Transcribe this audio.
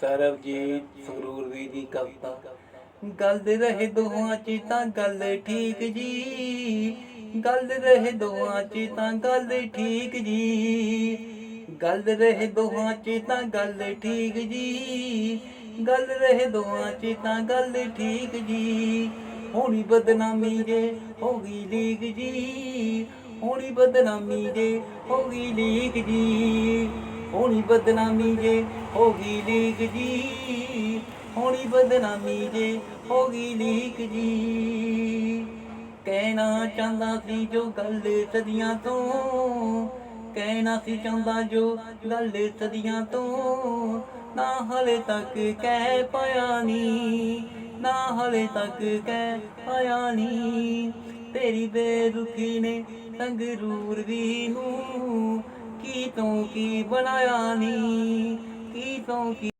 ਸਰਬਜੀਤ ਸੰਗਰੂਰ ਵੀ ਦੀ ਕਵਿਤਾ। ਗੱਲ ਰਹੇ ਦੋਹਾਂ ਚ ਤਾਂ ਗੱਲ ਠੀਕ ਜੀ। ਗੱਲ ਰਹੇ ਦੋਹਾਂ ਚ ਤਾਂ ਗੱਲ ਠੀਕ ਜੀ। ਗੱਲ ਰਹੇ ਦੋਹਾਂ ਚ ਤਾਂ ਗੱਲ ਠੀਕ ਜੀ। ਗੱਲ ਰਹੇ ਦੋਹਾਂ ਚ ਤਾਂ ਗੱਲ ਠੀਕ ਜੀ। ਹੋਣੀ ਬਦਨਾਮੀ ਜੇ ਹੋ ਗਈ ਲੀਕ ਜੀ। ਹੋਣੀ ਬਦਨਾਮੀ ਜੇ ਹੋ ਗਈ ਲੀਕ ਜੀ। ਹੋਣੀ ਬਦਨਾਮੀ ਜੇ ਹੋ ਗਈ ਲੀਕ ਜੀ, ਹੋਣੀ ਬਦਨਾਮੀ ਜੇ ਹੋ ਗਈ ਲੀਕ ਜੀ। ਕਹਿਣਾ ਚਾਹੁੰਦਾ ਸੀ ਜੋ ਗੱਲ ਸਦੀਆਂ ਤੋਂ, ਕਹਿਣਾ ਸੀ ਚਾਹੁੰਦਾ ਜੋ ਗੱਲ ਸਦੀਆਂ ਤੋਂ, ਨਾ ਹਲੇ ਤੱਕ ਕਹਿ ਪਾਇਆ ਨੀ, ਨਾ ਹਲੇ ਤੱਕ ਕਹਿ ਪਾਇਆ ਨੀ। ਤੇਰੀ ਬੇਰੁਖੀ ਨੇ ਸੰਗਰੂਰ ਵੀ ਨੂੰ गीतों की बनाया नी गीतों की